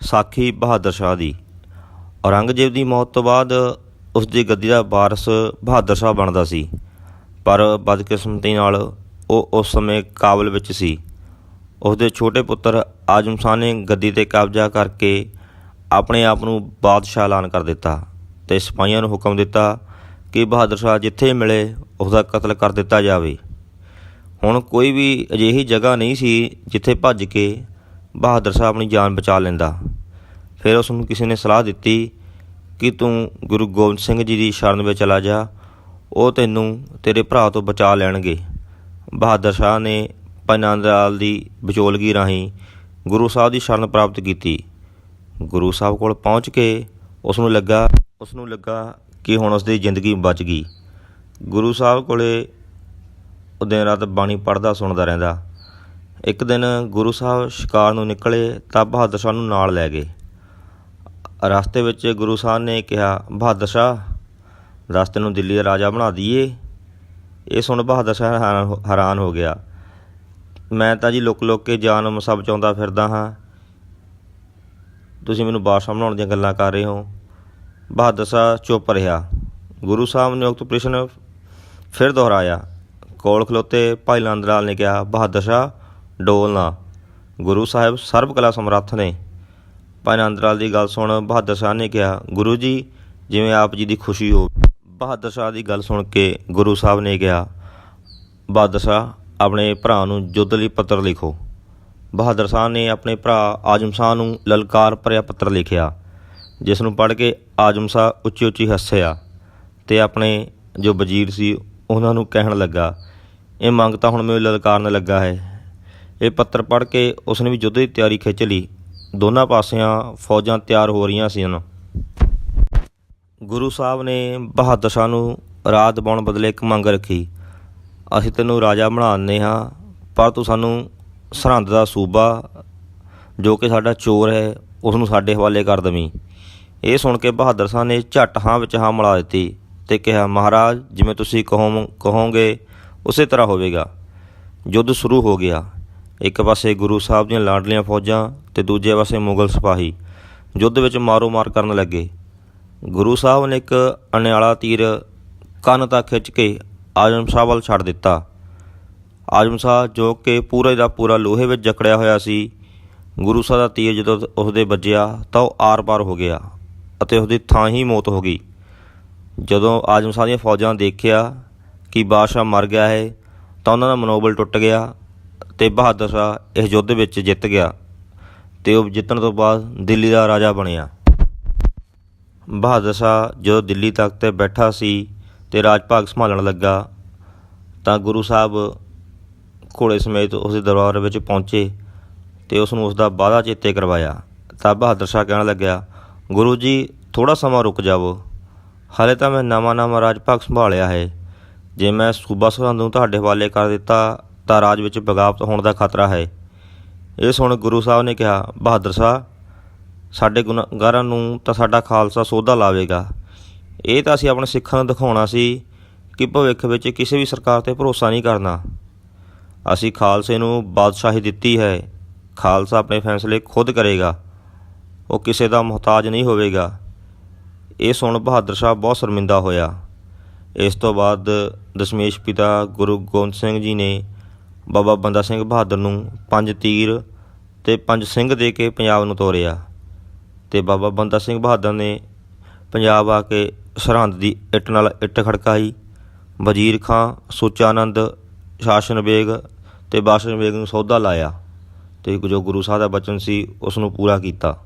ਸਾਖੀ ਬਹਾਦਰ ਸ਼ਾਹ ਦੀ। ਔਰੰਗਜ਼ੇਬ ਦੀ ਮੌਤ ਤੋਂ ਬਾਅਦ ਉਸ ਦੀ ਗੱਦੀ ਦਾ ਵਾਰਸ ਬਹਾਦਰ ਸ਼ਾਹ ਬਣਦਾ ਸੀ। ਪਰ ਬਦਕਿਸਮਤੀ ਨਾਲ ਉਹ ਉਸ ਸਮੇਂ ਕਾਬਲ ਵਿੱਚ ਸੀ। ਉਸ ਦੇ ਛੋਟੇ ਪੁੱਤਰ ਆਜ਼ਮ ਸ਼ਾਹ ਨੇ ਗੱਦੀ ਤੇ ਕਬਜ਼ਾ ਕਰਕੇ ਆਪਣੇ ਆਪ ਨੂੰ ਬਾਦਸ਼ਾਹ ਐਲਾਨ ਕਰ ਦਿੱਤਾ ਤੇ ਸਿਪਾਹੀਆਂ ਨੂੰ ਹੁਕਮ ਦਿੱਤਾ ਕਿ ਬਹਾਦਰ ਸ਼ਾਹ ਜਿੱਥੇ ਮਿਲੇ ਉਸ ਦਾ ਕਤਲ ਕਰ ਦਿੱਤਾ ਜਾਵੇ। ਹੁਣ ਕੋਈ ਵੀ ਅਜਿਹੀ ਜਗ੍ਹਾ ਨਹੀਂ ਸੀ ਜਿੱਥੇ ਭੱਜ ਕੇ ਬਹਾਦਰ ਸ਼ਾਹ ਆਪਣੀ ਜਾਨ ਬਚਾ ਲੈਂਦਾ। ਫਿਰ ਉਸ ਨੂੰ ਕਿਸੇ ਨੇ ਸਲਾਹ ਦਿੱਤੀ ਕਿ ਤੂੰ ਗੁਰੂ ਗੋਬਿੰਦ ਸਿੰਘ ਜੀ ਦੀ ਸ਼ਰਨ ਵਿੱਚ ਚਲਾ ਜਾ, ਉਹ ਤੈਨੂੰ ਤੇਰੇ ਭਰਾ ਤੋਂ ਬਚਾ ਲੈਣਗੇ। ਬਹਾਦਰ ਸ਼ਾਹ ਨੇ ਭਾਈ ਨੰਦ ਦੀ ਵਿਚੋਲਗੀ ਰਾਹੀਂ ਗੁਰੂ ਸਾਹਿਬ ਦੀ ਸ਼ਰਨ ਪ੍ਰਾਪਤ ਕੀਤੀ। ਗੁਰੂ ਸਾਹਿਬ ਕੋਲ ਪਹੁੰਚ ਕੇ ਉਸ ਨੂੰ ਲੱਗਾ, ਉਸ ਨੂੰ ਲੱਗਾ ਕਿ ਹੁਣ ਉਸ ਦੀ ਜ਼ਿੰਦਗੀ ਬਚ ਗਈ। ਗੁਰੂ ਸਾਹਿਬ ਕੋਲੇ ਉਹ ਦਿਨ ਰਾਤ ਬਾਣੀ ਪੜ੍ਹਦਾ, ਸੁਣਦਾ ਰਹਿੰਦਾ। ਇੱਕ ਦਿਨ ਗੁਰੂ ਸਾਹਿਬ ਸ਼ਿਕਾਰ ਨੂੰ ਨਿਕਲੇ ਤਾਂ ਬਹਾਦਰ ਸ਼ਾਹ ਨੂੰ ਨਾਲ ਲੈ ਗਏ। ਰਸਤੇ ਵਿੱਚ ਗੁਰੂ ਸਾਹਿਬ ਨੇ ਕਿਹਾ, ਬਹਾਦਰ ਸ਼ਾਹ, ਰਸਤੇ ਨੂੰ ਦਿੱਲੀ ਦਾ ਰਾਜਾ ਬਣਾ ਦਈਏ। ਇਹ ਸੁਣ ਬਹਾਦਰ ਸ਼ਾਹ ਹੈਰਾਨ ਹੋ- ਗਿਆ। ਮੈਂ ਤਾਂ ਜੀ ਲੁਕ ਲੁਕ ਕੇ ਜਾਨ ਮਸਾ ਬਚਾਉਂਦਾ ਫਿਰਦਾ ਹਾਂ। ਤੁਸੀਂ ਮੈਨੂੰ ਬਾਦਸ਼ਾਹ ਬਣਾਉਣ ਦੀਆਂ ਗੱਲਾਂ ਕਰ ਰਹੇ ਹੋ। ਬਹਾਦਰ ਸ਼ਾਹ ਚੁੱਪ ਰਿਹਾ। ਗੁਰੂ ਸਾਹਿਬ ਨੇ ਉਕਤ ਪ੍ਰਸ਼ਨ ਫਿਰ ਦੁਹਰਾਇਆ। ਕੋਲ ਖਲੋਤੇ ਭਾਈ ਨੰਦ ਲਾਲ ਨੇ ਕਿਹਾ, ਬਹਾਦਰ ਸ਼ਾਹ ਡੋਲ ਨਾ। ਗੁਰੂ ਸਾਹਿਬ ਸਰਬ ਕਲਾ ਸਮਰੱਥ ਨੇ। ਭਾਈ ਨੰਦ ਲਾਲ ਦੀ ਗੱਲ ਸੁਣ, ਬਹਾਦਰ ਸ਼ਾਹ ਨੇ ਕਿਹਾ, ਗੁਰੂ ਜੀ, ਜਿਵੇਂ ਆਪ ਜੀ ਦੀ ਖੁਸ਼ੀ ਹੋ ਬਹਾਦਰ ਸ਼ਾਹ ਦੀ ਗੱਲ ਸੁਣ ਕੇ ਗੁਰੂ ਸਾਹਿਬ ਨੇ ਕਿਹਾ, ਬਹਾਦਰ ਸ਼ਾਹ, ਆਪਣੇ ਭਰਾ ਨੂੰ ਯੁੱਧ ਲਈ ਪੱਤਰ ਲਿਖੋ। ਬਹਾਦਰ ਸ਼ਾਹ ਨੇ ਆਪਣੇ ਭਰਾ ਆਜਮ ਸ਼ਾਹ ਨੂੰ ਲਲਕਾਰ ਭਰਿਆ ਪੱਤਰ ਲਿਖਿਆ, ਜਿਸ ਨੂੰ ਪੜ੍ਹ ਕੇ ਆਜਮ ਸ਼ਾਹ ਉੱਚੀ ਉੱਚੀ ਹੱਸਿਆ ਤੇ ਆਪਣੇ ਜੋ ਵਜ਼ੀਰ ਸੀ, ਉਹਨਾਂ ਨੂੰ ਕਹਿਣ ਲੱਗਾ, ਇਹ ਮੰਗ ਤਾਂ ਹੁਣ ਮੈਨੂੰ ਲਲਕਾਰਨ ਲੱਗਾ ਹੈ। ਇਹ ਪੱਤਰ ਪੜ੍ਹ ਕੇ ਉਸਨੇ ਵੀ ਯੁੱਧ ਦੀ ਤਿਆਰੀ ਖਿੱਚ ਲਈ। ਦੋਨਾਂ ਪਾਸਿਆਂ ਫੌਜਾਂ ਤਿਆਰ ਹੋ ਰਹੀਆਂ ਸਨ ਗੁਰੂ ਸਾਹਿਬ ਨੇ ਬਹਾਦਰ ਸ਼ਾਹ ਨੂੰ ਰਾਜ ਦਬਾਉਣ ਬਦਲੇ ਇੱਕ ਮੰਗ ਰੱਖੀ। ਅਸੀਂ ਤੈਨੂੰ ਰਾਜਾ ਬਣਾ ਦਿੰਦੇ ਹਾਂ, ਪਰ ਤੂੰ ਸਾਨੂੰ ਸਰਹੰਦ ਦਾ ਸੂਬਾ, ਜੋ ਕਿ ਸਾਡਾ ਚੋਰ ਹੈ ਉਸ ਨੂੰ ਸਾਡੇ ਹਵਾਲੇ ਕਰ ਦਵੀਂ। ਇਹ ਸੁਣ ਕੇ ਬਹਾਦਰ ਸ਼ਾਹ ਨੇ ਝੱਟ ਹਾਂ ਵਿੱਚ ਹਾਂ ਮਿਲਾ ਦਿੱਤੀ ਤੇ ਕਿਹਾ, ਮਹਾਰਾਜ, ਜਿਵੇਂ ਤੁਸੀਂ ਕਹੋ, ਕਹੋਗੇ, ਉਸੇ ਤਰ੍ਹਾਂ ਹੋਵੇਗਾ। ਯੁੱਧ ਸ਼ੁਰੂ ਹੋ ਗਿਆ। ਇੱਕ ਪਾਸੇ ਗੁਰੂ ਸਾਹਿਬ ਦੀਆਂ ਲਾਡਲੀਆਂ ਫੌਜਾਂ ਤੇ ਦੂਜੇ ਪਾਸੇ ਮੁਗਲ ਸਿਪਾਹੀ, ਯੁੱਧ ਵਿੱਚ ਮਾਰੋ ਮਾਰ ਕਰਨ ਲੱਗੇ। ਗੁਰੂ ਸਾਹਿਬ ਨੇ ਇੱਕ ਅਣਿਆਲਾ ਤੀਰ ਕੰਨ ਤੱਕ ਖਿੱਚ ਕੇ ਆਜਮ ਸ਼ਾਹ ਵੱਲ ਛੱਡ ਦਿੱਤਾ। ਆਜਮ ਸ਼ਾਹ ਜੋ ਕਿ ਪੂਰੇ ਦਾ ਪੂਰਾ ਲੋਹੇ ਵਿੱਚ ਜਕੜਿਆ ਹੋਇਆ ਸੀ, ਗੁਰੂ ਸਾਹਿਬ ਦਾ ਤੀਰ ਜਦੋਂ ਉਸਦੇ ਵੱਜਿਆ ਤਾਂ ਉਹ ਆਰ-ਪਾਰ ਹੋ ਗਿਆ ਅਤੇ ਉਸਦੀ ਥਾਂ ਹੀ ਮੌਤ ਹੋ ਗਈ। ਜਦੋਂ ਆਜਮ ਸ਼ਾਹ ਦੀਆਂ ਫੌਜਾਂ ਦੇਖਿਆ ਕਿ ਬਾਦਸ਼ਾਹ ਮਰ ਗਿਆ ਹੈ ਤਾਂ ਉਹਨਾਂ ਦਾ ਮਨੋਬਲ ਟੁੱਟ ਗਿਆ ਤੇ ਬਹਾਦਰ ਸ਼ਾਹ ਇਸ ਯੁੱਧ ਵਿੱਚ ਜਿੱਤ ਗਿਆ ਤੇ ਉਹ ਜਿੱਤਣ ਤੋਂ ਬਾਅਦ ਦਿੱਲੀ ਦਾ ਰਾਜਾ ਬਣਿਆ। ਬਹਾਦਰ ਸ਼ਾਹ ਜਦੋਂ ਦਿੱਲੀ ਤੱਕ ਤੇ ਬੈਠਾ ਸੀ ਤੇ ਰਾਜ ਭਾਗ ਸੰਭਾਲਣ ਲੱਗਾ ਤਾਂ ਗੁਰੂ ਸਾਹਿਬ ਘੋੜੇ ਸਮੇਤ ਉਸ ਦੇ ਦਰਬਾਰ ਵਿੱਚ ਪਹੁੰਚੇ ਤੇ ਉਸ ਨੂੰ ਉਸ ਦਾ ਵਾਅਦਾ ਚੇਤੇ ਕਰਵਾਇਆ। ਤਾਂ ਬਹਾਦਰ ਸ਼ਾਹ ਕਹਿਣ ਲੱਗਿਆ, ਗੁਰੂ ਜੀ ਥੋੜਾ ਸਮਾਂ ਰੁਕ ਜਾਵੋ। ਹਾਲੇ ਤਾਂ ਮੈਂ ਨਵਾਂ ਨਵਾਂ ਰਾਜ ਭਾਗ ਸੰਭਾਲਿਆ ਹੈ। ਜੇ ਮੈਂ ਸੂਬਾ ਸਰਹੰਦ ਨੂੰ ਤੁਹਾਡੇ ਹਵਾਲੇ ਕਰ ਦਿੱਤਾ ਤਾਂ ਰਾਜ ਵਿੱਚ ਬਗਾਵਤ ਹੋਣ ਦਾ ਖਤਰਾ ਹੈ। ਇਹ ਸੁਣ ਗੁਰੂ ਸਾਹਿਬ ਨੇ ਕਿਹਾ, ਬਹਾਦਰ ਸ਼ਾਹ, ਸਾਡੇ ਗੁਨਾਹਗਾਰਾਂ ਨੂੰ ਤਾਂ ਸਾਡਾ ਖਾਲਸਾ ਸੋਧਾ ਲਾਵੇਗਾ। ਇਹ ਤਾਂ ਅਸੀਂ ਆਪਣੇ ਸਿੱਖਾਂ ਨੂੰ ਦਿਖਾਉਣਾ ਸੀ ਕਿ ਭਵਿੱਖ ਵਿੱਚ ਕਿਸੇ ਵੀ ਸਰਕਾਰ ਤੇ ਭਰੋਸਾ ਨਹੀਂ ਕਰਨਾ। ਅਸੀਂ ਖਾਲਸੇ ਨੂੰ ਬਾਦਸ਼ਾਹੀ ਦਿੱਤੀ ਹੈ। ਖਾਲਸਾ ਆਪਣੇ ਫੈਸਲੇ ਖੁਦ ਕਰੇਗਾ। ਉਹ ਕਿਸੇ ਦਾ ਮੁਹਤਾਜ ਨਹੀਂ ਹੋਵੇਗਾ। ਇਹ ਸੁਣ ਬਹਾਦਰ ਸ਼ਾਹ ਬਹੁਤ ਸ਼ਰਮਿੰਦਾ ਹੋਇਆ। ਇਸ ਤੋਂ ਬਾਅਦ ਦਸ਼ਮੇਸ਼ ਪਿਤਾ ਗੁਰੂ ਗੋਬਿੰਦ ਸਿੰਘ ਜੀ ਨੇ ਬਾਬਾ ਬੰਦਾ ਸਿੰਘ ਬਹਾਦਰ ਨੂੰ ਪੰਜ ਤੀਰ ਤੇ ਪੰਜ ਸਿੰਘ ਦੇ ਕੇ ਪੰਜਾਬ ਨੂੰ ਤੋਰਿਆ ਤੇ ਬਾਬਾ ਬੰਦਾ ਸਿੰਘ ਬਹਾਦਰ ਨੇ ਪੰਜਾਬ ਆ ਕੇ ਸਰਹੰਦ ਦੀ ਇੱਟ ਨਾਲ ਇੱਟ ਖੜਕਾਈ, ਵਜ਼ੀਰ ਖਾਂ, ਸੁਚਾਨੰਦ, ਸ਼ਾਸਨ ਬੇਗ ਤੇ ਬਾਸ਼ਨ ਬੇਗ ਨੂੰ ਸੌਦਾ ਲਾਇਆ ਤੇ ਜੋ ਗੁਰੂ ਸਾਹਿਬ ਦਾ ਬਚਨ ਸੀ ਉਸ ਨੂੰ ਪੂਰਾ ਕੀਤਾ।